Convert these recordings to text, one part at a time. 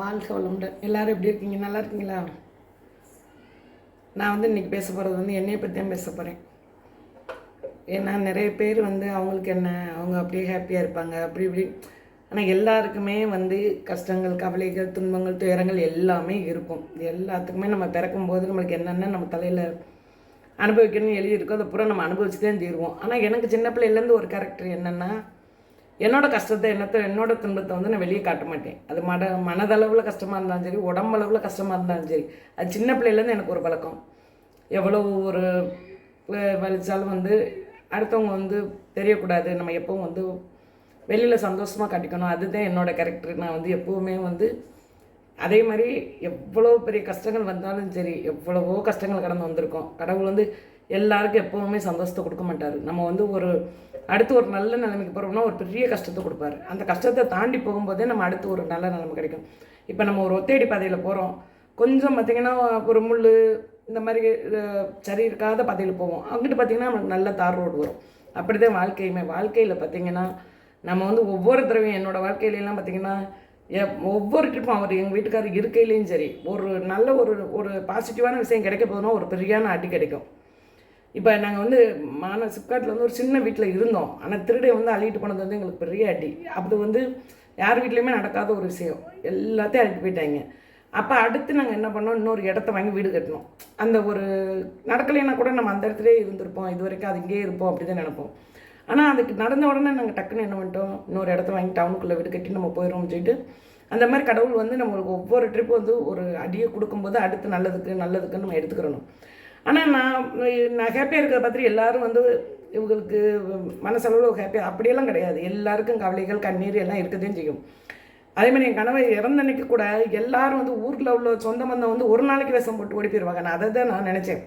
வாழ்க வளமுடன். எல்லோரும் எப்படி இருக்கீங்க? நல்லா இருக்கீங்களா? நான் வந்து இன்றைக்கி பேச போகிறது வந்து என்னையை பற்றி தான் பேச போகிறேன் ஏன்னா நிறைய பேர் வந்து அவங்களுக்கு என்ன அவங்க அப்படியே ஹாப்பியாக இருப்பாங்க. அப்படி இப்படி. ஆனால் எல்லாருக்குமே வந்து கஷ்டங்கள் கவலைகள் துன்பங்கள் துயரங்கள் எல்லாமே இருக்கும். எல்லாத்துக்குமே நம்ம பிறக்கும் போது நம்மளுக்கு என்னென்ன நம்ம தலையில் அனுபவிக்கணும்னு எழுதியிருக்கோ அதை பூரா நம்ம அனுபவிச்சு தான் தீருவோம். ஆனால் எனக்கு சின்ன பிள்ளையிலேருந்து ஒரு கேரக்டர் என்னென்னா என்னோட கஷ்டத்தை என்னத்தை என்னோட துன்பத்தை வந்து நான் வெளியே காட்ட மாட்டேன். அது மட மனதளவில் கஷ்டமாக இருந்தாலும் சரி உடம்பளவில் கஷ்டமாக இருந்தாலும் சரி அது சின்ன பிள்ளையிலேருந்து எனக்கு ஒரு பழக்கம். எவ்வளோ ஒரு வலிச்சாலும் வந்து அடுத்தவங்க வந்து தெரியக்கூடாது. நம்ம எப்பவும் வந்து வெளியில் சந்தோஷமாக காட்டிக்கணும். அதுதான் என்னோடய கேரக்டர் நான் வந்து எப்போவுமே வந்து அதே மாதிரி எவ்வளோ பெரிய கஷ்டங்கள் வந்தாலும் சரி எவ்வளவோ கஷ்டங்கள் கடந்து வந்திருக்கோம். கடவுள் வந்து எல்லாருக்கும் எப்போவுமே சந்தோஷத்தை கொடுக்க மாட்டார். நம்ம வந்து ஒரு அடுத்து ஒரு நல்ல நிலைமைக்கு போகிறோம்னா ஒரு பெரிய கஷ்டத்தை கொடுப்பாரு. அந்த கஷ்டத்தை தாண்டி போகும்போதே நம்ம அடுத்து ஒரு நல்ல நிலைமை கிடைக்கும். இப்போ நம்ம ஒரு ஒத்தையடி பாதையில் போகிறோம் கொஞ்சம் பார்த்திங்கன்னா ஒரு முள் இந்த மாதிரி சரி இருக்காத பாதையில் போவோம். அங்கிட்டு பார்த்திங்கன்னா நமக்கு நல்ல தார் ரோடு வரும். அப்படி தான் வாழ்க்கையுமே. வாழ்க்கையில் பார்த்திங்கன்னா நம்ம வந்து ஒவ்வொரு தடவையும் என்னோடய வாழ்க்கையிலலாம் பார்த்திங்கன்னா ஒவ்வொரு ட்ரிப்பும் அவர் எங்கள் வீட்டுக்காரர் இருக்கையிலையும் சரி ஒரு நல்ல ஒரு ஒரு பாசிட்டிவான விஷயம் கிடைக்க போதுன்னா ஒரு பெரியான அடி கிடைக்கும். இப்போ நாங்கள் வந்து மான சிப்காட்டில் வந்து ஒரு சின்ன வீட்டில் இருந்தோம். ஆனால் திருடை வந்து அள்ளிட்டு போனது வந்து எங்களுக்கு பெரிய அடி. அது வந்து யார் வீட்லேயுமே நடக்காத ஒரு விஷயம். எல்லாத்தையும் அழிட்டு போயிட்டாங்க. அப்போ அடுத்து நாங்கள் என்ன பண்ணோம்? இன்னொரு இடத்த வாங்கி வீடு கட்டினோம். அந்த ஒரு நடக்கலைன்னா கூட நம்ம அந்த இடத்துலயே இருந்திருப்போம். இது வரைக்கும் அது இங்கேயே இருப்போம் அப்படி தான் நினைப்போம். ஆனால் அதுக்கு நடந்த உடனே நாங்கள் டக்குன்னு என்ன பண்ணிட்டோம்? இன்னொரு இடத்த வாங்கி டவுனுக்குள்ளே வீடு கட்டி நம்ம போயிடுவோம்னு சொல்லிட்டு அந்த மாதிரி கடவுள் வந்து நம்மளுக்கு ஒவ்வொரு ட்ரிப் வந்து ஒரு அடியை கொடுக்கும்போது அடுத்து நல்லதுக்கு நல்லதுக்குன்னு நம்ம எடுத்துக்கிறணும். ஆனால் நான் நான் ஹாப்பியாக இருக்கிறத பார்த்துட்டு எல்லாரும் வந்து இவங்களுக்கு மனசளவில் ஹாப்பியாக அப்படியெல்லாம் கிடையாது. எல்லாருக்கும் கவலைகள் கண்ணீர் எல்லாம் இருக்கதையும் செய்யும். அதே மாதிரி என் கனவை இறந்த அன்னைக்கு கூட எல்லாரும் வந்து ஊரில் உள்ள சொந்த பந்தம் வந்து ஒரு நாளைக்கு விஷம் போட்டு ஓடி போயிடுவாங்க நான் அதை தான் நான் நினச்சேன்.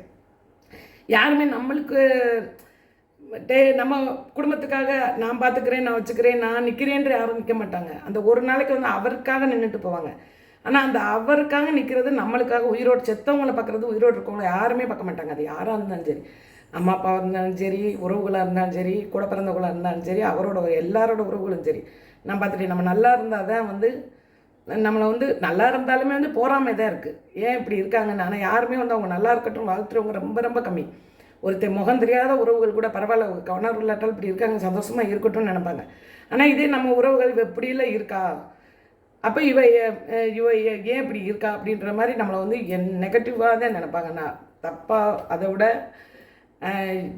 யாருமே நம்மளுக்கு டே நம்ம குடும்பத்துக்காக நான் பார்த்துக்கிறேன் நான் வச்சுக்கிறேன் நான் நிற்கிறேன்ற யாரும் நிற்க மாட்டாங்க. அந்த ஒரு நாளைக்கு வந்து அவருக்காக நின்றுட்டு போவாங்க. ஆனால் அந்த அவருக்காக நிற்கிறது நம்மளுக்காக உயிரோடு செத்தவங்களை பார்க்குறது உயிரோடு இருக்கவங்கள யாருமே பார்க்க மாட்டாங்க. அது யாராக இருந்தாலும் சரி. அம்மா அப்பாவாக இருந்தாலும் சரி உறவுகளாக இருந்தாலும் சரி கூட பிறந்தவங்களாக இருந்தாலும் சரி அவரோட எல்லாரோட உறவுகளும் சரி. நான் பார்த்துட்டு நம்ம நல்லா இருந்தால் தான் வந்து நம்மளை வந்து நல்லா இருந்தாலுமே வந்து போகாமல் தான் இருக்குது ஏன் இப்படி இருக்காங்கன்னு ஆனால் யாருமே வந்து அவங்க நல்லா இருக்கட்டும் வாழ்த்துறவங்க ரொம்ப ரொம்ப கம்மி. ஒருத்தர் முகம் தெரியாத உறவுகள் கூட பரவாயில்ல கவனம் இல்லாட்டால் இப்படி இருக்காங்க சந்தோஷமாக இருக்கட்டும்னு நினைப்பாங்க. ஆனால் இதே நம்ம உறவுகள் எப்படிலாம் இருக்கா? அப்போ இவ இவ ஏன் இப்படி இருக்கா அப்படின்ற மாதிரி நம்மளை வந்து என் நெகட்டிவாக தான் நினைப்பாங்க. நான் தப்பாக அதை விட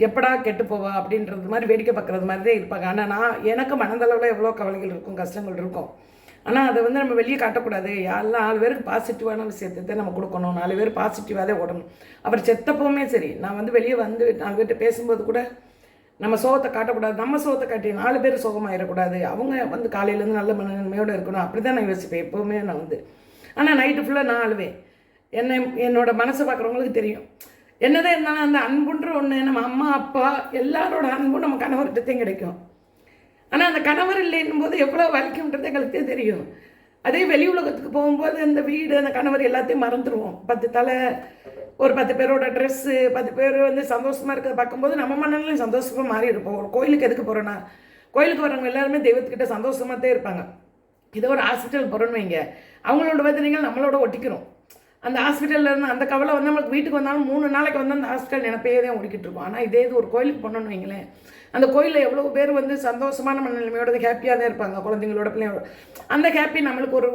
எப்படா கெட்டு போவா அப்படின்றது மாதிரி வேடிக்கை பார்க்குறது மாதிரி தான் இருப்பாங்க. ஆனால் நான் எனக்கு மனதளவில் எவ்வளோ கவலைகள் இருக்கும் கஷ்டங்கள் இருக்கும். ஆனால் அதை வந்து நம்ம வெளியே காட்டக்கூடாது. யாரெல்லாம் நாலு பேருக்கு பாசிட்டிவான விஷயத்தை நம்ம கொடுக்கணும். நாலு பேர் பாசிட்டிவாக தான் ஓடணும். அவர் செத்தப்பவுமே சரி. நான் வந்து வெளியே வந்து நாலு பேர்கிட்ட பேசும்போது கூட நம்ம சோகத்தை காட்டக்கூடாது. நம்ம சோகத்தை காட்டி நாலு பேர் சோகமாயிடக்கூடாது. அவங்க வந்து காலையிலேருந்து நல்ல மனநிலைமையோடு இருக்கணும். அப்படி தான் நான் யோசிப்பேன். எப்போவுமே நான் வந்து. ஆனால் நைட்டு ஃபுல்லாக நான் அழுவேன். என்னை என்னோடய மனசை பார்க்குறவங்களுக்கு தெரியும். என்னதான் இருந்தாலும் அந்த அன்புன்ற ஒன்று நம்ம அம்மா அப்பா எல்லாரோட அன்பும் நம்ம கணவர்கிட்டத்தையும் கிடைக்கும். ஆனால் அந்த கணவர் இல்லைன்னும் போது எவ்வளோ வலிக்கும்ன்றது எங்களுக்கு தெரியும். அதே வெளி உலகத்துக்கு போகும்போது அந்த வீடு அந்த கணவர் எல்லாத்தையும் மறந்துடுவோம் பத்து தலை ஒரு பத்து பேரோட ட்ரெஸ்ஸு பத்து பேர் வந்து சந்தோஷமாக இருக்கிறத பார்க்கும்போது நம்ம மனநிலையும் சந்தோஷமாக மாறி இருப்போம் ஒரு கோயிலுக்கு எதுக்கு போகிறோன்னா கோயிலுக்கு வரவங்க எல்லாருமே தெய்வத்துக்கிட்ட சந்தோஷமாக தான் இருப்பாங்க. இதை ஒரு ஹாஸ்பிட்டல் போகிறோன்னு வைங்க. அவங்களோட வேதனைகள் நம்மளோட ஒட்டிக்கிறோம் அந்த ஹாஸ்பிட்டலில் இருந்து அந்த கவலை வந்து நம்மளுக்கு வீட்டுக்கு வந்தாலும் மூணு நாளைக்கு வந்து அந்த ஹாஸ்பிட்டல் நினைப்பே தான் ஓடிக்கிட்டு இருக்கோம். ஆனால் இதே இது ஒரு கோயிலுக்கு போனோம்னு வைங்களேன். அந்த கோயிலில் எவ்வளோ பேர் வந்து சந்தோஷமான மனநிலைமையோட ஹாப்பியாக தான் இருப்பாங்க. குழந்தைங்களோட பிள்ளைங்களோட. அந்த ஹாப்பி நம்மளுக்கு ஒரு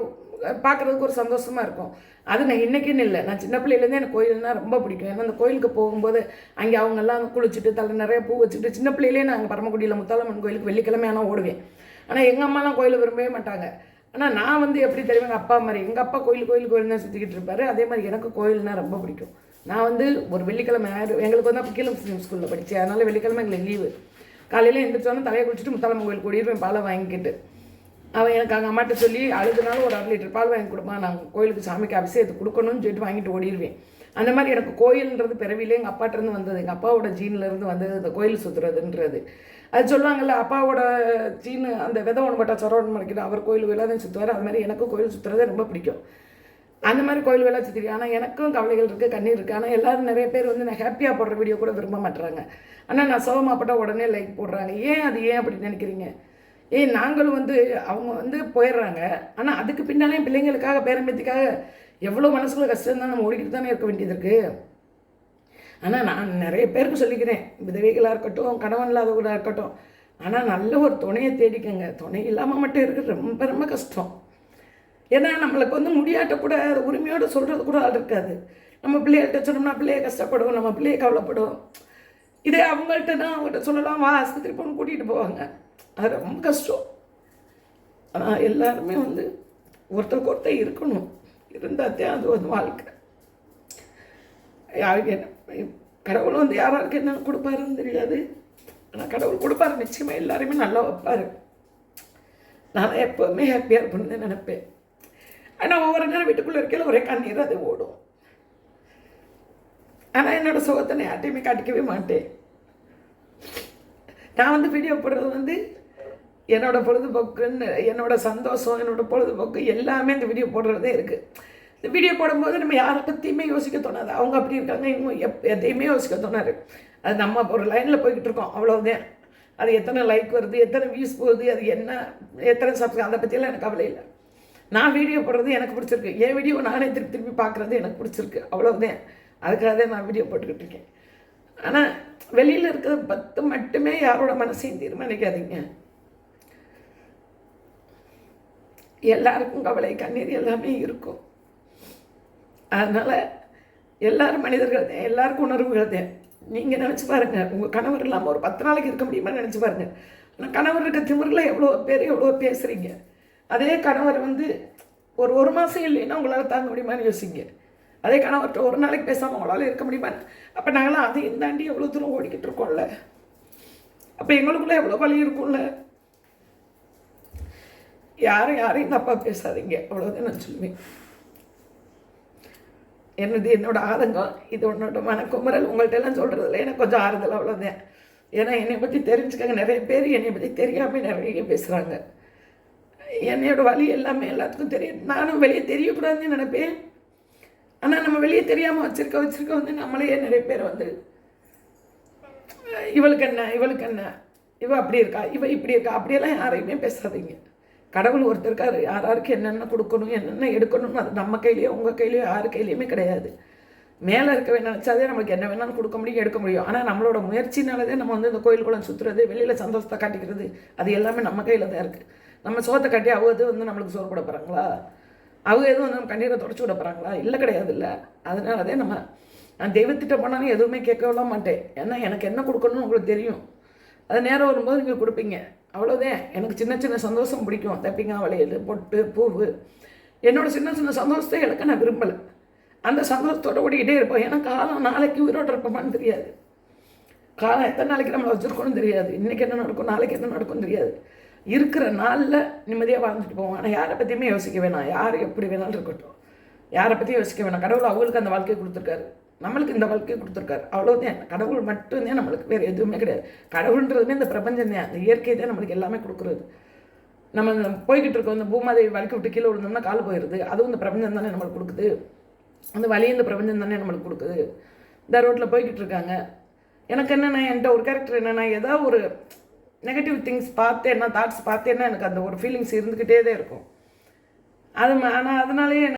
பார்க்குறதுக்கு ஒரு சந்தோஷமாக இருக்கும். அது நான் இன்னைக்குன்னு இல்லை. நான் சின்ன பிள்ளையிலேருந்தே எனக்கு கோயில்னா ரொம்ப பிடிக்கும். ஏன்னா அந்த கோயிலுக்கு போகும்போது அங்கே அவங்கெல்லாம் குளிச்சுட்டு தலை நிறைய பூ வச்சுட்டு சின்ன பிள்ளையிலே நான் அங்கே பரமக்குடியில் முத்தாலம்மன் கோயிலுக்கு வெள்ளிக்கிழமை ஆனால் ஓடுவேன். ஆனால் எங்கள் அம்மாலாம் கோயிலை விரும்பவே மாட்டாங்க. ஆனால் நான் வந்து எப்படி தெரியும் எங்கள் அப்பா மாதிரி எங்கள் அப்பா கோயில் கோயில் கோயில் தான் சுற்றிக்கிட்டு இருப்பாரு. அதே மாதிரி எனக்கு கோயில்னா ரொம்ப பிடிக்கும். நான் வந்து ஒரு வெள்ளிக்கிழமை ஞாயிறு- எங்களுக்கு வந்து அப்போ கீழே முஸ்லீம் ஸ்கூலில் படித்தேன் அதனால் வெள்ளிக்கிழமை எங்களுக்கு லீவு காலையில் எழுந்திரிச்சோன்னே தலையை குளிச்சுட்டு முத்தாலம்மன் கோயில் கூடியிருப்பேன் பாலை வாங்கிக்கிட்டு அவன் எனக்கு அங்கே அம்மாட்ட சொல்லி அழுதுனாலும் ஒரு அரை லிட்டர் பால் வாங்கி கொடுப்பான் நான் கோயிலுக்கு சாமிக்கு அபிஷேகத்துக்கு கொடுக்கணும்னு சொல்லிட்டு வாங்கிட்டு ஓடிடுவேன் அந்த மாதிரி எனக்கு கோயில்ன்றது பிறவியிலே எங்கள் அப்பாட்டிருந்து வந்தது. எங்கள் அப்பாவோட ஜீன்லேருந்து வந்தது இந்த கோயில் சுற்றுறதுன்றது அது சொல்லுவாங்கல்ல அப்பாவோட ஜீனு அந்த விதை ஒன்று பட்டா சொரவன் மறைக்கிற அவர் கோயில் வேலை தான் சுற்றுவார் அது மாதிரி எனக்கும் கோயில் சுற்றுறது ரொம்ப பிடிக்கும். அந்த மாதிரி கோயில் வேலை சுற்றி ஆனால் எனக்கும் கவலைகள் இருக்குது கண்ணீர் இருக்குது ஆனால் எல்லோரும் நிறைய பேர் வந்து நான் ஹாப்பியாக போடுற வீடியோ கூட விரும்ப மாட்டுறாங்க ஆனால் நான் சோகமாப்பட்டா உடனே லைக் போடுறாங்க. ஏன் அது ஏன் அப்படி நினைக்கிறீங்க? ஏன் நாங்களும் வந்து அவங்க வந்து போயிடுறாங்க. ஆனால் அதுக்கு பின்னாலே பிள்ளைங்களுக்காக பேரம்பேத்திக்காக எவ்வளோ மனசுக்குள்ள கஷ்டம் தான் நம்ம ஓடிக்கிட்டு தானே இருக்க வேண்டியது இருக்குது ஆனால் நான் நிறைய பேருக்கு சொல்லிக்கிறேன் விதவைகளாக இருக்கட்டும் கணவன் இல்லாதவர்களாக இருக்கட்டும் ஆனால் நல்ல ஒரு துணையை தேடிக்கங்க. துணை இல்லாமல் மட்டும் இருக்கிறது ரொம்ப ரொம்ப கஷ்டம். ஏன்னா நம்மளுக்கு வந்து முடியாட்ட கூட உரிமையோடு சொல்கிறது கூட ஆள் இருக்காது. நம்ம பிள்ளைகள்கிட்ட சொன்னோம்னா பிள்ளைய கஷ்டப்படும் நம்ம பிள்ளைய கவலைப்படும் இதே அவங்கள்ட்ட தான் அவங்கள்ட்ட சொல்லலாம் வா ஆஸ்பத்திரி போகணும் கூட்டிகிட்டு போவாங்க. அது ரொம்ப கஷ்டம். ஆனால் எல்லாருமே வந்து ஒருத்தருக்கு ஒருத்தர் இருக்கணும். இருந்தால் தான் அது ஒரு வாழ்க்கை. யாருக்கு என்ன கடவுள் வந்து யாராருக்கு என்ன கொடுப்பாருன்னு தெரியாது. ஆனால் கடவுள் கொடுப்பாரு நிச்சயமாக எல்லாருமே நல்லா வைப்பார். நான் எப்போவுமே ஹாப்பியாக இருப்பேன்னு நினைப்பேன். ஆனால் ஒவ்வொரு நேரம் வீட்டுக்குள்ளே இருக்கையில் ஒரே கண்ணீர் அது ஓடும். ஆனால் என்னோடய சுகத்தை நான் யார்ட்டையுமே காட்டிக்கவே மாட்டேன். நான் வந்து வீடியோ போடுறது வந்து என்னோட பொழுதுபோக்குன்னு என்னோடய சந்தோஷம் என்னோட பொழுதுபோக்கு எல்லாமே இந்த வீடியோ போடுறதே இருக்குது இந்த வீடியோ போடும்போது நம்ம யாரை பற்றியுமே யோசிக்க தோணாது. அவங்க அப்படி இருக்காங்க இவங்க எப் எதையுமே யோசிக்க தோணாது. அது நம்ம ஒரு லைனில் போய்கிட்டு இருக்கோம் அவ்வளோதான் அது எத்தனை லைக் வருது எத்தனை வியூஸ் போகுது அது என்ன எத்தனை சப்ஸ்கிரைப் அதை பற்றியெல்லாம் எனக்கு கவலை இல்லை. நான் வீடியோ போடுறது எனக்கு பிடிச்சிருக்கு. என் வீடியோ நானே திருப்பி திருப்பி பார்க்குறது எனக்கு பிடிச்சிருக்கு. அவ்வளோதான் அதுக்காக தான் நான் வீடியோ போட்டுக்கிட்டு இருக்கேன். ஆனால் வெளியில் இருக்கிற பத்து மட்டுமே யாரோட மனசையும் தீர்மானிக்காதீங்க. எல்லாருக்கும் கவலை கண்ணீர் எல்லாமே இருக்கும். அதனால் எல்லாரும் மனிதர்கள் தான் எல்லாருக்கும் உணர்வுகள் தான் நீங்கள் நினச்சி பாருங்கள் உங்கள் கணவர் இல்லாமல் ஒரு பத்து நாளைக்கு இருக்க முடியுமா நினச்சி பாருங்கள் ஆனால் கணவர் இருக்க திமிரில் எவ்வளோ பேர் எவ்வளோ பேசுகிறீங்க அதே கணவர் வந்து ஒரு ஒரு மாதம் இல்லைன்னா உங்களால் தாங்க முடியுமான்னு யோசிங்க. அதே கணவர்கிட்ட ஒரு நாளைக்கு பேசாமல் உங்களால் இருக்க முடியுமா? அப்போ நாங்களாம் அதையும் தாண்டி எவ்வளோ தூரம் ஓடிக்கிட்டு இருக்கோம்ல? அப்போ எங்களுக்குள்ளே எவ்வளோ வலி இருக்கும்ல? யாரும் யாரையும் தப்பாக பேசாதீங்க. அவ்வளோதான் நான் சொல்லுவேன். என்னது என்னோட ஆதங்கம்? இது உன்னோட மனக்குமரல் உங்கள்கிட்ட எல்லாம் சொல்கிறதுல எனக்கு கொஞ்சம் ஆறுதல் அவ்வளோதான் ஏன்னா என்னை பற்றி தெரிஞ்சுக்கங்க. நிறைய பேர் என்னை பற்றி தெரியாமல் நிறைய பேசுகிறாங்க என்னையோட வழி எல்லாமே எல்லாத்துக்கும் தெரியும். நானும் வெளியே தெரியக்கூடாதுன்னு நினைப்பேன். ஆனால் நம்ம வெளியே தெரியாமல் வச்சுருக்க வச்சுருக்க வந்து நம்மளையே நிறைய பேர் வந்து இவளுக்கு என்ன இவளுக்கு என்ன? இவள் அப்படி இருக்கா? இவள் இப்படி இருக்கா? அப்படியெல்லாம் யாரையுமே பேசாதீங்க. கடவுள் ஒருத்தருக்கார் யாராருக்கு யார் என்னென்ன கொடுக்கணும் என்னென்ன எடுக்கணும்னு அது நம்ம கையிலையோ உங்கள் கையிலையோ யார் கையிலையுமே கிடையாது. மேலே இருக்க நினச்சாதே நம்மளுக்கு என்ன வேணாலும் கொடுக்க முடியும் எடுக்க முடியும். ஆனால் நம்மளோட முயற்சினாலதே நம்ம வந்து இந்த கோயில் குளம் சுற்றுறது வெளியில் சந்தோஷத்தை காட்டிக்கிறது அது எல்லாமே நம்ம கையில் தான் இருக்குது நம்ம சோத்தை காட்டி அவங்க இது வந்து நம்மளுக்கு சோறு போட போகிறாங்களா அவங்க எதுவும் வந்து நம்ம கண்ணீரை தொடச்சி விட போகிறாங்களா இல்லை கிடையாது இல்லை. அதனால தான் நம்ம நான் தெய்வத்திட்ட போனாலும் எதுவுமே கேட்கலாம் மாட்டேன். ஏன்னா எனக்கு என்ன கொடுக்கணும்னு உங்களுக்கு தெரியும். அது நேரம் வரும்போது நீங்கள் கொடுப்பீங்க. அவ்வளோதான் எனக்கு சின்ன சின்ன சந்தோஷம் பிடிக்கும். தப்பிங்கா வளையல் பொட்டு பூவு. என்னோட சின்ன சின்ன சந்தோஷத்தை எனக்கு நான் விரும்பலை. அந்த சந்தோஷத்தோட ஓடிக்கிட்டே இருப்போம் ஏன்னா காலம் நாளைக்கு உயிரோடு இருப்போமான்னு தெரியாது. காலம் எத்தனை நாளைக்கு நம்மளை வச்சுருக்கோன்னு தெரியாது. இன்றைக்கி என்ன நடக்கும் நாளைக்கு என்ன நடக்கும்னு தெரியாது. இருக்கிற நாளில் நிம்மதியாக வாழ்ந்துட்டு போவோம். ஆனால் யாரை பற்றியுமே யோசிக்க வேணாம். யார் எப்படி வேணாலும் இருக்கட்டும். யாரை பற்றியும் யோசிக்க வேணாம். கடவுள் அவங்களுக்கு அந்த வாழ்க்கையை கொடுத்துருக்காரு. நம்மளுக்கு இந்த வாழ்க்கையை கொடுத்துருக்காரு. அவ்வளோதான் கடவுள் மட்டும்தான் நம்மளுக்கு வேறு எதுவுமே கிடையாது. கடவுள்ன்றதுமே இந்த பிரபஞ்சம் தான். இந்த இயற்கை தான் நம்மளுக்கு எல்லாமே கொடுக்குறது. நம்ம போய்கிட்டு இருக்கோம் இந்த பூமாதேவி வலிக்கு விட்டு கீழே விழுந்தோம்னா கால் போயிடுது அதுவும் இந்த பிரபஞ்சம் தானே நம்மளுக்கு கொடுக்குது. அந்த வழி இந்த பிரபஞ்சம் தானே நம்மளுக்கு கொடுக்குது. இந்த ரோட்டில் போய்கிட்டு இருக்காங்க. எனக்கு என்னென்ன என்கிட்ட ஒரு கேரக்டர் என்னென்னா ஏதாவது ஒரு நெகட்டிவ் திங்ஸ் பார்த்தேன்னா தாட்ஸ் பார்த்தேன்னா எனக்கு அந்த ஒரு ஃபீலிங்ஸ் இருந்துக்கிட்டே தான் இருக்கும். அது ஆனால் அதனாலேயே